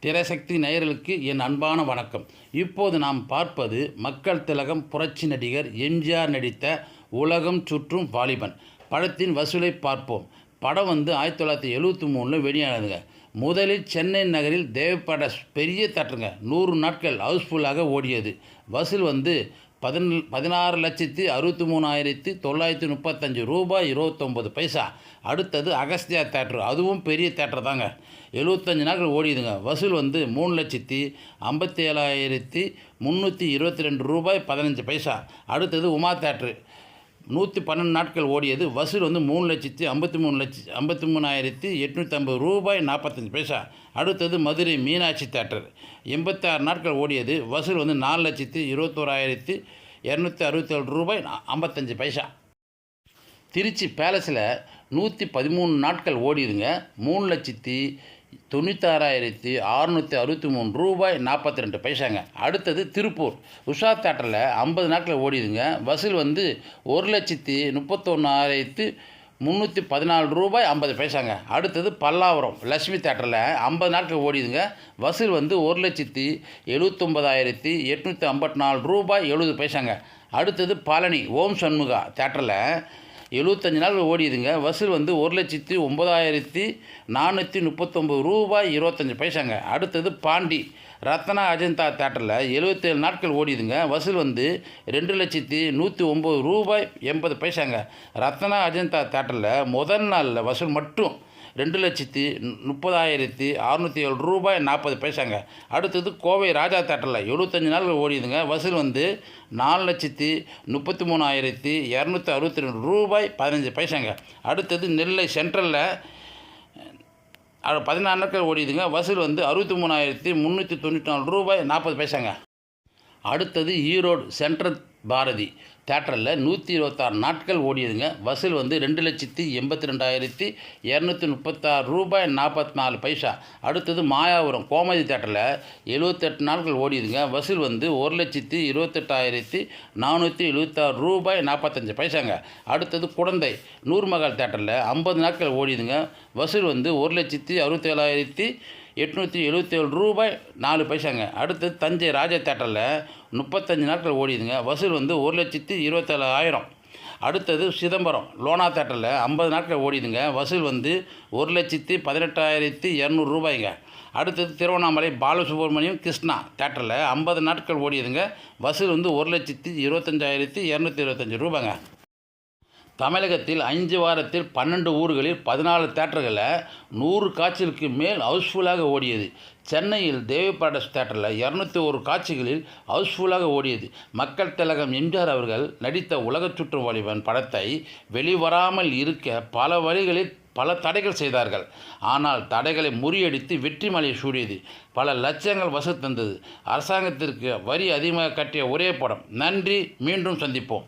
திரைசக்தி நேயர்களுக்கு என் அன்பான வணக்கம். இப்போது நாம் பார்ப்பது மக்கள் திலகம் புரட்சி நடிகர் எம்ஜிஆர் நடித்த உலகம் சுற்றும் வாலிபன். படத்தின் வசூலை பார்ப்போம். படம் வந்து ஆயிரத்தி தொள்ளாயிரத்தி எழுபத்தி மூணில் வெளியானதுங்க. முதலில் சென்னை நகரில் தேவைப்பட பெரிய தட்டுங்க நூறு நாட்கள் ஹவுஸ்ஃபுல்லாக ஓடியது. வசூல் வந்து பதின பதினாறு லட்சத்தி அறுபத்தி மூணாயிரத்தி தொள்ளாயிரத்தி முப்பத்தஞ்சு ரூபாய் இருபத்தொம்பது பைசா. அடுத்தது அகஸ்தியா தேட்ரு அதுவும் பெரிய தேட்டர் தாங்க. எழுபத்தஞ்சு நாட்கள் ஓடிதுங்க வசூல் வந்து மூணு லட்சத்தி ஐம்பத்தி ஏழாயிரத்தி முந்நூற்றி இருபத்தி ரெண்டு ரூபாய் பதினஞ்சு பைசா. அடுத்தது உமா தேட்ரு நூற்றி பன்னெண்டு நாட்கள் ஓடியது. வசூல் வந்து மூணு லட்சத்தி ஐம்பத்தி மூணு லட்ச ஐம்பத்தி மூணாயிரத்தி எட்நூற்றி ஐம்பது ரூபாய் நாற்பத்தஞ்சு பைசா. அடுத்தது மதுரை மீனாட்சி தேட்டர். எண்பத்தாறு நாட்கள் ஓடியது. வசூல் வந்து நாலு லட்சத்து இருபத்தோராயிரத்து இரநூத்தி அறுபத்தேழு ரூபாய் ஐம்பத்தஞ்சு பைசா. திருச்சி பேலஸில் நூற்றி பதிமூணு நாட்கள் ஓடிதுங்க மூணு லட்சத்தி தொண்ணூத்தாறாயிரத்தி அறுநூற்றி அறுபத்தி மூணு ரூபாய் நாற்பத்தி ரெண்டு பைசாங்க. அடுத்தது திருப்பூர். உஷா தேட்டரில் ஐம்பது நாட்கள் ஓடிதுங்க வசூல் வந்து ஒரு லட்சத்தி முப்பத்தொன்னாயிரத்து முந்நூற்றி பதினாலு ரூபாய் ஐம்பது பைசாங்க. அடுத்தது பல்லாவரம் லக்ஷ்மி தேட்டரில் ஐம்பது நாட்கள் ஓடிதுங்க. வசூல் வந்து ஒரு லட்சத்தி எழுபத்தொம்பதாயிரத்தி எட்நூற்றி ஐம்பத்தி நாலு ரூபாய் எழுபது பைசாங்க. அடுத்தது பழனி ஓம் சண்முகா தேட்டரில் எழுபத்தஞ்சு நாள் ஓடிதுங்க வசூல் வந்து ஒரு லட்சத்தி ஒம்பதாயிரத்தி நானூற்றி முப்பத்தொம்பது ரூபாய் இருபத்தஞ்சி பைசாங்க. அடுத்தது பாண்டி. ரத்னா அஜந்தா தேட்டரில் எழுபத்தேழு நாட்கள் ஓடிதுங்க வசூல் வந்து ரெண்டு லட்சத்தி நூற்றி ஒம்பது ரூபாய் எண்பது பைசாங்க. ரத்னா அஜந்தா தேட்டரில் முதல் நாளில் வசூல் மட்டும் ரெண்டு லட்சத்து முப்பதாயிரத்தி அறநூற்றி ஏழு ரூபாய் நாற்பது பைசாங்க. அடுத்தது கோவை ராஜா தேட்டரில் எழுபத்தஞ்சு நாள் ஓடிதுங்க வசூல் வந்து நாலு லட்சத்து முப்பத்தி மூணாயிரத்தி இரநூத்தி அறுபத்தி ரெண்டு ரூபாய் பதினஞ்சு பைசாங்க. அடுத்தது நெல்லை சென்ட்ரலில் பதினாறு நாட்கள் ஓடிதுங்க வசூல் வந்து அறுபத்தி மூணாயிரத்தி முந்நூற்றி தொண்ணூற்றி நாலு ரூபாய் நாற்பது பைசாங்க. அடுத்தது ஈரோடு சென்ட்ரல் பாரதி. தேட்டரில் நூற்றி இருபத்தாறு நாட்கள் ஓடியதுங்க. வசூல் வந்து ரெண்டு லட்சத்தி எண்பத்தி ரெண்டாயிரத்தி இரநூத்தி முப்பத்தாறு ரூபாய் நாற்பத்தி நாலு பைசா. அடுத்தது மாயாபுரம் கோமதி தேட்டரில் எழுபத்தெட்டு நாட்கள் ஓடியதுங்க. வசூல் வந்து ஒரு லட்சத்தி இருபத்தெட்டாயிரத்தி நானூற்றி எழுபத்தாறு ரூபாய் நாற்பத்தஞ்சு பைசாங்க. அடுத்தது குழந்தை நூர்மகால் தேட்டரில் ஐம்பது நாட்கள் ஓடியதுங்க. வசூல் வந்து ஒரு லட்சத்தி அறுபத்தேழாயிரத்தி எட்நூற்றி எழுபத்தேழு ரூபாய் நாலு பைசாங்க. அடுத்தது தஞ்சை ராஜா தேட்டரில் முப்பத்தஞ்சு நாட்கள் ஓடிதுங்க வசூல் வந்து ஒரு லட்சத்தி இருபத்தேழாயிரம். அடுத்தது சிதம்பரம் லோனா தேட்டரில் ஐம்பது நாட்கள் ஓடிதுங்க வசூல் வந்து ஒரு லட்சத்தி பதினெட்டாயிரத்தி இரநூறு ரூபாய்ங்க. அடுத்தது திருவண்ணாமலை பாலசுப்ரமணியம் கிருஷ்ணா தேட்டரில் ஐம்பது நாட்கள் ஓடியதுங்க வசூல் வந்து ஒரு லட்சத்தி இருபத்தஞ்சாயிரத்தி இரநூத்தி இருபத்தஞ்சி ரூபாய்ங்க. தமிழகத்தில் அஞ்சு வாரத்தில் பன்னெண்டு ஊர்களில் பதினாலு தேட்டர்களில் நூறு காட்சிகளுக்கு மேல் ஹவுஸ்ஃபுல்லாக ஓடியது. சென்னையில் தேவி பாடஸ் தேட்டரில் இரநூத்தி ஒரு காட்சிகளில் ஹவுஸ்ஃபுல்லாக ஓடியது. மக்கள் திலகம் எம்ஜிஆர் அவர்கள் நடித்த உலகச் சுற்றும் வாலிபன் படத்தை வெளிவராமல் இருக்க பல வழிகளில் பல தடைகள் செய்தார்கள். ஆனால் தடைகளை முறியடித்து வெற்றி மலையை சூடியது. பல லட்சங்கள் வசு தந்தது. அரசாங்கத்திற்கு வரி அதிகமாக கட்டிய ஒரே படம். நன்றி. மீண்டும் சந்திப்போம்.